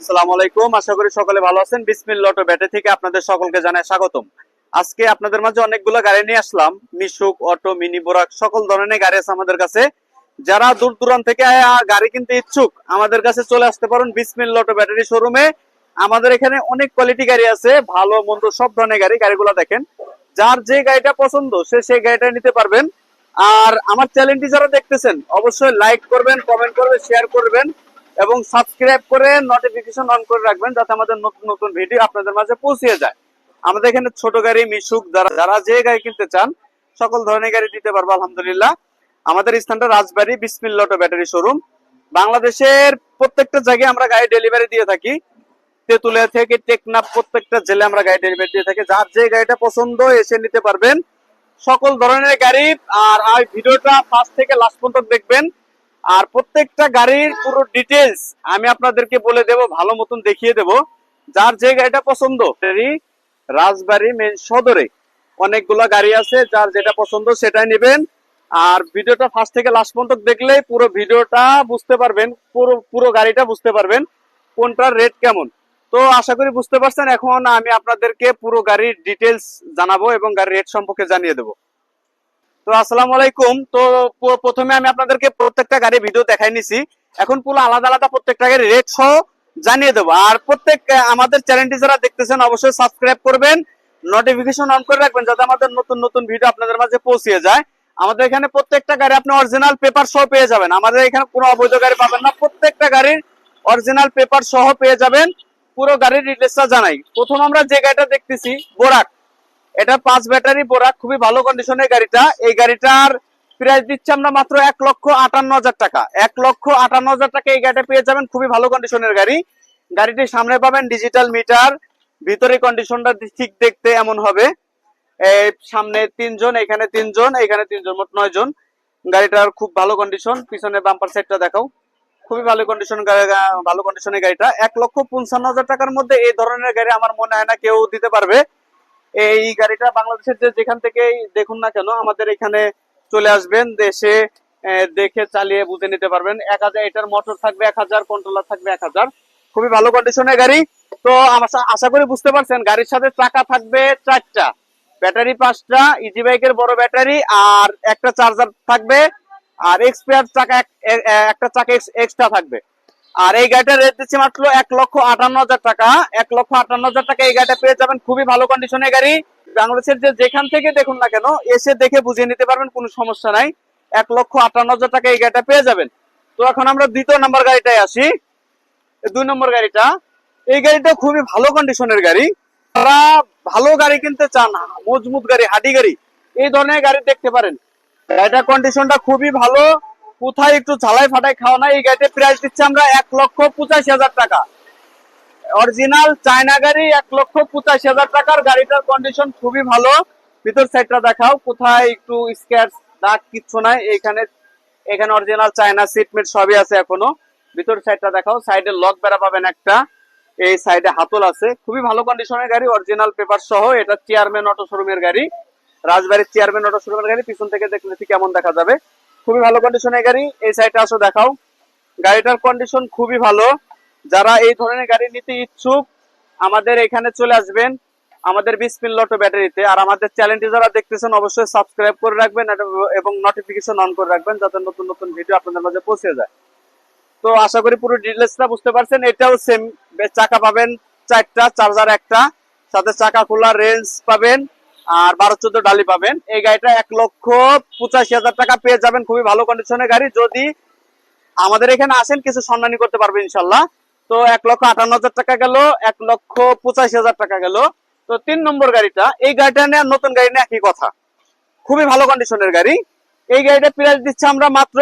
আসসালামু আলাইকুম। আশা করি সকলে ভালো আছেন। বিসমিল লটো ব্যাটে থেকে আপনাদের সকলকে জানাই স্বাগতম। আজকে আপনাদের মাঝে অনেকগুলো গাড়ি নিয়ে আসলাম। মিশুক, অটো, মিনি বোরাক, সকল ধরনের গাড়ি আছে আমাদের কাছে। যারা দূর দূরান্ত থেকে গাড়ি কিনতে ইচ্ছুক, আমাদের কাছে চলে আসতে পারেন বিসমিল লটো ব্যাটারি শোরুমে। আমাদের এখানে অনেক কোয়ালিটি গাড়ি আছে, ভালো, মন্দ সব ধরনের গাড়ি, গাড়িগুলো দেখেন। যার যে গাড়িটা পছন্দ, সে সেই গাড়িটা নিতে পারবেন। আর আমার চ্যানেলটি যারা দেখতেছেন, অবশ্যই লাইক করবেন কমেন্ট করবেন শেয়ার করবেন। এবং সাবস্ক্রাইব করে নোটিফিকেশন অন করে রাখবেন যাতে আমাদের নতুন নতুন ভিডিও আপনাদের মাঝে পৌঁছে যায়। আমাদের এখানে ছোট গাড়ি, মিশুক, যারা যারা যে গাড়ি কিনতে চান, সকল ধরনের গাড়ি দিতে পারব, আলহামদুলিল্লাহ। আমাদের স্থানটা Rajbari, Bismil auto battery showroom. বাংলাদেশের প্রত্যেকটা জায়গায় আমরা গাড়ি ডেলিভারি দিয়ে থাকি। তেতুলিয়া থেকে টেকনাফ প্রত্যেকটা জেলে আমরা গাড়ি ডেলিভারি দিয়ে থাকি। যার যে গাড়িটা পছন্দ, এসে নিতে পারবেন। সকল ধরনের গাড়ি, আর ভিডিওটা ফার্স্ট থেকে লাস্ট পর্যন্ত দেখবেন। আর প্রত্যেকটা গাড়ির পুরো ডিটেলস আমি আপনাদেরকে বলে দেব, ভালো মতন দেখিয়ে দেব। যার যে গাড়িটা পছন্দ রাজবাড়ি মেন সদরে অনেকগুলো গাড়ি আছে, যার যেটা পছন্দ সেটাই নেবেন। আর ভিডিওটা ফার্স্ট থেকে লাস্ট পর্যন্ত দেখলে পুরো ভিডিওটা বুঝতে পারবেন, পুরো পুরো গাড়িটা বুঝতে পারবেন, কোনটার রেট কেমন। তো আশা করি বুঝতে পারছেন, এখন আমি আপনাদেরকে পুরো গাড়ির ডিটেলস জানাব এবং গাড়ির রেট সম্পর্কে জানিয়ে দেবো। তো আসসালামু আলাইকুম। তো প্রথমে আমি আপনাদেরকে প্রত্যেকটা গাড়ি ভিডিও দেখাই নিছি। এখন পুরো আলাদা আলাদা প্রত্যেকটা গাড়ির রেট সহ জানিয়ে দেবো। আর প্রত্যেক আমাদের চ্যানেলটি যারা দেখতেছেন অবশ্যই সাবস্ক্রাইব করবেন। নোটিফিকেশন অন করে রাখবেন যাতে আমাদের নতুন নতুন ভিডিও আপনাদের মাঝে পৌঁছে যায়। আমাদের এখানে প্রত্যেকটা গাড়ি আপনি অরিজিনাল পেপার সহ পেয়ে যাবেন। আমাদের এখানে কোনো অবৈধ গাড়ি পাবেন না। প্রত্যেকটা গাড়ির অরিজিনাল পেপার সহ পেয়ে যাবেন। পুরো গাড়ির ডিটেলসটা জানাই। প্রথম আমরা যে গাড়িটা দেখতেছি বোরাক এটা পাঁচ ব্যাটারি বোরাক, খুবই ভালো কন্ডিশনের গাড়িটা। এই গাড়িটার প্রাইস দিচ্ছি আমরা মাত্র এক লক্ষ আটান্ন হাজার টাকা। এক লক্ষ আটান্ন হাজার টাকা এই গাড়িটা পেয়ে যাবেন, খুবই ভালো কন্ডিশনের গাড়ি। গাড়িটির সামনে পাবেন ডিজিটাল মিটার ভিতরে কন্ডিশনটা ঠিক দেখতে এমন হবে। সামনে তিনজন, এখানে তিনজন এখানে তিনজন, মোট নয় জন গাড়িটার খুব ভালো কন্ডিশন পিছনে বাম্পার সাইডটা দেখাও। খুবই ভালো কন্ডিশন ভালো কন্ডিশনের গাড়িটা। এক লক্ষ পঞ্চান্ন হাজার টাকার মধ্যে এই ধরনের গাড়ি আমার মনে হয় না কেউ দিতে পারবে। এই গাড়িটা বাংলাদেশের যে যেখান থেকেই দেখুন না কেন, আমাদের এখানে চলে আসবেন, দেশে দেখে চালিয়ে বুঝে নিতে পারবেন। এক হাজার, এটার মোটর থাকবে এক হাজার কন্ট্রোলার থাকবে এক হাজার। খুবই ভালো কন্ডিশনের গাড়ি। তো আশা- করি বুঝতে পারছেন, গাড়ির সাথে চাকা থাকবে চারটা। ব্যাটারি পাঁচটা ইজি বাইকের বড় ব্যাটারি আর একটা চার্জার থাকবে। আর এক্সপায়ার চাকা একটা চাকা এক্সট্রা থাকবে। আর এই গাড়িটার রেট দিচ্ছি মাত্র এক লক্ষ আটান্ন হাজার টাকা। এক লক্ষ আটান্ন হাজার টাকা এই গাড়িটা পেয়ে যাবেন খুবই ভালো কন্ডিশনের গাড়ি। বাংলাদেশের যে যেখান থেকে দেখুন না কেন, এসে দেখে বুঝিয়ে নিতে পারবেন, কোনো সমস্যা নাই। এক লক্ষ আটান্ন হাজার টাকা এই গাড়িটা পেয়ে যাবেন। তো এখন আমরা দ্বিতীয় নম্বর গাড়িটায় আসি। দুই নম্বর গাড়িটা। এই গাড়িটা খুবই ভালো কন্ডিশনের গাড়ি। তারা ভালো গাড়ি কিনতে চান, মজবুত গাড়ি, হাডি গাড়ি, এই ধরনের গাড়ি দেখতে পারেন। গাড়িটার কন্ডিশনটা খুবই ভালো। কোথায় একটু ঝালাই ফাটাই খাওয়া না এই গাড়িতে প্রাইস দিচ্ছি আমরা এক লক্ষ পঁচাশি হাজার টাকা। অরিজিনাল চায়না গাড়ি এক লক্ষ পঁচাশি হাজার টাকার, গাড়িটার কন্ডিশন খুবই ভালো। ভিতর সাইডটা দেখাও, কোথায় একটু স্ক্যাচ দাগ কিচ্ছু নাই এখানে এখানে অরিজিনাল চায়না সিটমেট সবই আছে এখনও। ভিতর সাইডটা দেখাও সাইডে লক বেড়া পাবেন একটা, এই সাইডে হাতল আছে। খুবই ভালো কন্ডিশনের গাড়ি অরিজিনাল পেপার সহ, এটা চেয়ারম্যান অটো শোরুমের গাড়ি। রাজবাড়ির চেয়ারম্যান অটো শোরুমের গাড়ি, পিছন থেকে দেখলে কেমন দেখা যাবে। খুবই ভালো কন্ডিশনের গাড়ি। এই সাইডটা আসো, দেখাও। গাড়িটার কন্ডিশন খুবই ভালো। যারা এই ধরনের গাড়ি নিতে ইচ্ছুক, আমাদের এখানে চলে আসবেন। আমাদের বিসপিল লটো ব্যাটারিতে। আর আমাদের চ্যানেলটি যারা দেখতেছেন, অবশ্যই সাবস্ক্রাইব করে রাখবেন এবং নোটিফিকেশন অন করে রাখবেন, যাতে নতুন নতুন ভিডিও আপনাদের মাঝে পৌঁছে যায়। তো আশা করি পুরো ডিটেলসটা বুঝতে পারছেন। এটাও সেম চাকা পাবেন চারটা চার্জার একটা। সাথে চাকা খোলা রেঞ্জ পাবেন। আর বারো চোদ্দ ডালি পাবেন। এই গাড়িটা এক লক্ষ পঁচাশি হাজার টাকা পেয়ে যাবেন। খুবই ভালো কন্ডিশনের গাড়ি। যদি আমাদের এখানে আসেন, কিছু সম্মানী করতে পারবে ইনশাল্লাহ। তো এক লক্ষ আটান্ন হাজার টাকা গেল, এক লক্ষ পঁচাশি হাজার টাকা গেল। তো তিন নম্বর গাড়িটা, এই গাড়িটা নিয়ে নতুন গাড়ি নিয়ে একই কথা। খুবই ভালো কন্ডিশনের গাড়ি। এই গাড়িটা প্রাইস দিচ্ছি আমরা মাত্র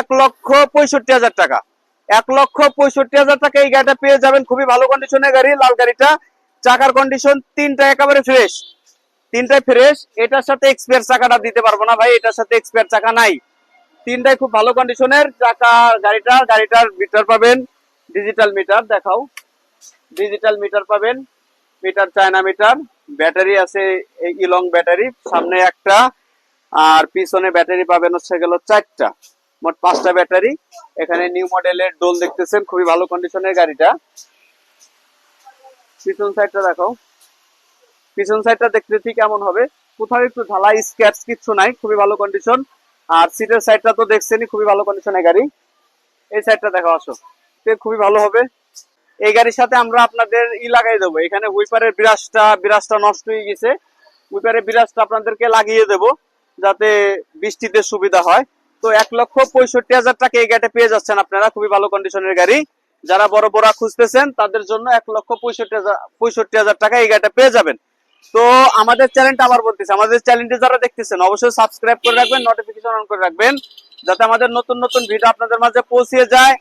এক লক্ষ পঁয়ষট্টি হাজার টাকা। এক লক্ষ পঁয়ষট্টি হাজার টাকা এই গাড়িটা পেয়ে যাবেন। খুবই ভালো কন্ডিশনের গাড়ি, লাল গাড়িটা। চাকার কন্ডিশন তিনটা একেবারে ফ্রেশ তিনটাই ফ্রেশ এটার সাথে এক্সপায়ার চাকাটা দিতে পারব না ভাই, এটার সাথে এক্সপায়ার চাকা নাই। তিনটাই খুব ভালো কন্ডিশনের চাকা গাড়িটা গাড়িটার মিটার পাবেন ডিজিটাল মিটার দেখাও। ডিজিটাল মিটার পাবেন মিটার চায়না মিটার ব্যাটারি আছে এই ইলং ব্যাটারি সামনে একটা, আর পিছনে ব্যাটারি পাবেন হচ্ছে গেল চারটা, মোট পাঁচটা ব্যাটারি এখানে নিউ মডেলের ডোল দেখতেছেন, খুবই ভালো কন্ডিশনের গাড়িটা। পিছন সাইডটা দেখাও। পিছন সাইডটা দেখতে ঠিক কেমন হবে। কোথাও একটু ঢালাই স্ক্র্যাচ কিচ্ছু নাই, খুবই ভালো কন্ডিশন আর সিটের সাইডটা তো দেখছেনই, খুবই ভালো কন্ডিশনের গাড়ি। এই সাইডটা দেখো, আসো। খুবই ভালো হবে। এই গাড়ির সাথে আমরা আপনাদের ই লাগাই দেবো। এখানে উইপারের বিরাজটা বিরাজটা নষ্ট হয়ে গেছে। উইপারের বিরাজটা আপনাদেরকে লাগিয়ে দেব, যাতে বৃষ্টিতে সুবিধা হয়। তো এক লক্ষ পঁয়ষট্টি হাজার টাকা এই গাড়িটা পেয়ে যাচ্ছেন আপনারা, খুবই ভালো কন্ডিশনের গাড়ি। যারা বড় বড় খুঁজতেছেন, তাদের জন্য এক লক্ষ পঁয়ষট্টি হাজার পঁয়ষট্টি হাজার টাকা এই গাড়িটা পেয়ে যাবেন। তো আমাদের চ্যানেলটা আবার বলতেছি, আমাদের চ্যানেলটি যারা দেখতেছেন, অবশ্যই সাবস্ক্রাইব করে রাখবেন নোটিফিকেশন অন করে রাখবেন, যাতে আমাদের নতুন নতুন ভিডিও আপনাদের মাঝে পৌঁছে যায়।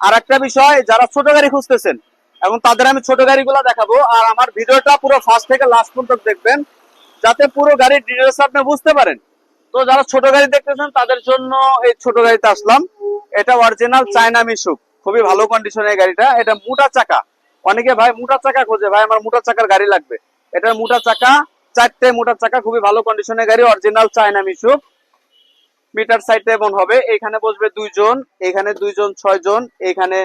আর একটা বিষয়, যারা ছোট গাড়ি খুঁজতেছেন, এবং তাদের আমি ছোট গাড়িগুলো দেখাবো, আর আমার ভিডিওটা পুরো ফার্স্ট থেকে লাস্ট পর্যন্ত দেখবেন, যাতে পুরো গাড়ির ডিটেলস আপনি বুঝতে পারেন। তো যারা ছোট গাড়ি দেখতেছেন, তাদের জন্য এই ছোট গাড়িতে আসলাম। এটা অরিজিনাল চায়না মিশুক খুবই ভালো কন্ডিশনের গাড়িটা। এটা মোটা চাকা। অনেকে ভাই মোটা চাকা খোঁজে, ভাই, আমার মোটা চাকার গাড়ি লাগবে। এটা মোটা চাকা, চারটে মোটা চাকা, খুবই ভালো কন্ডিশনের গাড়ি অরিজিনাল চায়না মিশুক মিটার সাইডে এমন হবে এখানে বসবে দুইজন এখানে দুইজন ছয় জন এখানে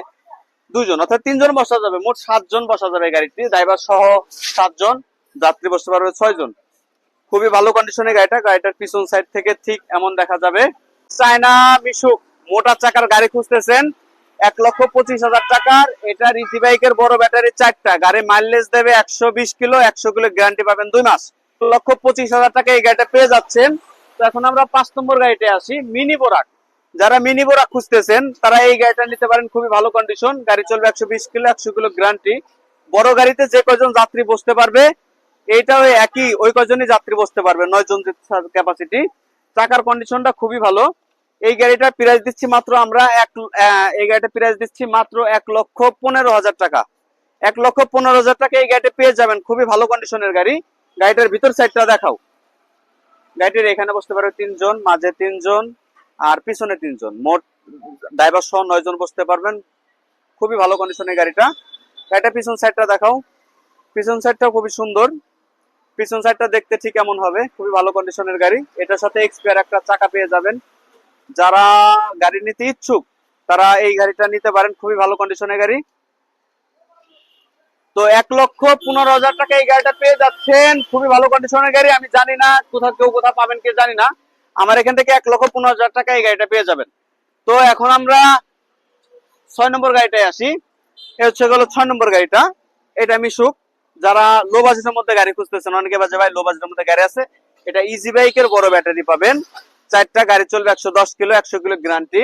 দুইজন, অর্থাৎ তিনজন বসা যাবে, মোট সাতজন বসা যাবে গাড়িটি ড্রাইভার সহ সাতজন, যাত্রী বসতে পারবে ছয় জন খুবই ভালো কন্ডিশনের গাড়িটা, গাড়িটার পিছন সাইড থেকে ঠিক এমন দেখা যাবে। চায়না মিশুক মোটা চাকার গাড়ি খুঁজতেছেন। এক লক্ষ পঁচিশ হাজার টাকার। এটা রিজি বাইকের বড় ব্যাটারি চারটা। গাড়ি মাইলেজ দেবে একশো বিশ কিলো, একশো কিলো গ্যারান্টি পাবেন দুই মাস। লক্ষ পঁচিশ হাজার টাকা এই গাড়িটা পেয়ে যাচ্ছেন। তো এখন আমরা পাঁচ নম্বর গাড়িতে আসি মিনি বোরাক। যারা মিনি বোরাক খুঁজতেছেন, তারা এই গাড়িটা নিতে পারেন খুবই ভালো কন্ডিশন গাড়ি চলবে একশো বিশ কিলো, একশো কিলো গ্যারান্টি বড় গাড়িতে যে কয়জন যাত্রী বসতে পারবে, এইটাও একই, ওই কয়জনই যাত্রী বসতে পারবে নয় জন ক্যাপাসিটি চাকার কন্ডিশনটা খুবই ভালো। এই গাড়িটার প্রাইস দিচ্ছি মাত্র আমরা এক এই গাড়িটার প্রাইস দিচ্ছি মাত্র এক লক্ষ পনেরো হাজার টাকা। এক লক্ষ পনেরো হাজার টাকা এই গাড়িটা পেয়ে যাবেন। খুবই ভালো কন্ডিশনের গাড়ি। গাড়িটার ভিতর সাইডটা দেখাও। গাড়িটির এখানে বসতে পারবে তিনজন, মাঝে তিনজন, আর পিছনে তিনজন। মোট ড্রাইভার সহ নয় জন বসতে পারবেন। খুবই ভালো কন্ডিশনের গাড়িটা। গাড়িটা পিছন সাইডটা দেখাও। পিছন সাইডটাও খুবই সুন্দর। পিছন সাইডটা দেখতে ঠিক এমন হবে। খুবই ভালো কন্ডিশনের গাড়ি। এটার সাথে এক্সপায়ার একটা চাকা পেয়ে যাবেন। যারা গাড়ি নিতে ইচ্ছুক, তারা এই গাড়িটা নিতে পারেন। খুবই ভালো কন্ডিশনের গাড়ি। তো এক লক্ষ পনেরো হাজার টাকা এই গাড়িটা পেয়ে যাচ্ছেন। খুবই ভালো কন্ডিশনের গাড়ি। আমি জানি না কোথাও কেউ কোথাও পাবেন কে জানি না। আমার এখান থেকে এক লক্ষ পনেরো হাজার টাকা এই গাড়িটা পেয়ে যাবেন। তো এখন আমরা ছয় নম্বর গাড়িটায় আসি। এ হচ্ছে গেল ছয় নম্বর গাড়িটা। এটা মিশুক। যারা লো বাজেটের মধ্যে গাড়ি খুঁজতেছেন, অনেকে বাজে ভাই লো বাজেটের মধ্যে গাড়ি আছে। এটা ইজি বাইকের বড় ব্যাটারি পাবেন। চারটা গাড়ি চলবে একশো দশ কিলো, একশো কিলো গ্যারান্টি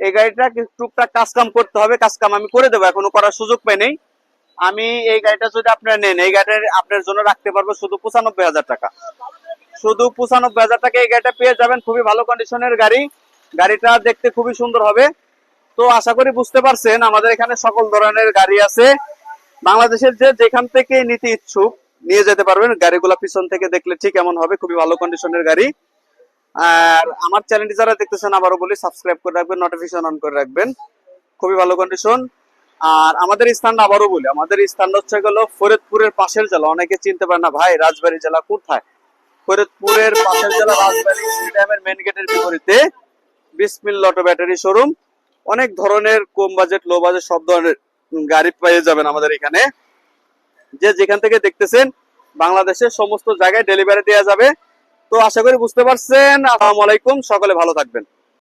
এই গাড়িটা টুকটাক কাজ কাম করতে হবে কাজ কাম আমি করে দেবো, এখনও করার সুযোগ পাই নেই আমি এই গাড়িটা যদি আপনারা নেন, এই গাড়ির আপনার জন্য রাখতে পারব শুধু পঁচানব্বই হাজার টাকা। শুধু পঁচানব্বই হাজার টাকা এই গাড়িটা পেয়ে যাবেন, খুবই ভালো কন্ডিশনের গাড়ি। গাড়িটা দেখতে খুবই সুন্দর হবে। তো আশা করি বুঝতে পারছেন, আমাদের এখানে সকল ধরনের গাড়ি আছে। বাংলাদেশের যে যেখান থেকে নিতে ইচ্ছুক, নিয়ে যেতে পারবেন। গাড়িগুলা পিছন থেকে দেখলে ঠিক এমন হবে, খুবই ভালো কন্ডিশনের গাড়ি। আর আমার চ্যানেলটি যারা দেখতেছেন, আবারও বলি সাবস্ক্রাইব করে রাখবেন নোটিফিকেশন অন করে রাখবেন। খুবই ভালো কন্ডিশন আর আমাদের স্থানটা আবারও বলি, আমাদের স্থানটা হচ্ছে গেল ফরিদপুরের পাশের জেলা। অনেকে চিনতে পারে না, ভাই, রাজবাড়ী জেলা কোথায়? ফরিদপুরের পাশের জেলা রাজবাড়ী স্টেডিয়ামের মেন গেটের বিপরীতে বিসমিল লটো ব্যাটারি শোরুম অনেক ধরনের কম বাজেট লো বাজেট সব ধরনের গাড়ি পেয়ে যাবেন আমাদের এখানে। যে যেখান থেকে দেখতেছেন, বাংলাদেশের সমস্ত জায়গায় ডেলিভারি দেওয়া যাবে। তো আশা করি বুঝতে পারছেন। আসসালামু আলাইকুম সকলে ভালো থাকবেন।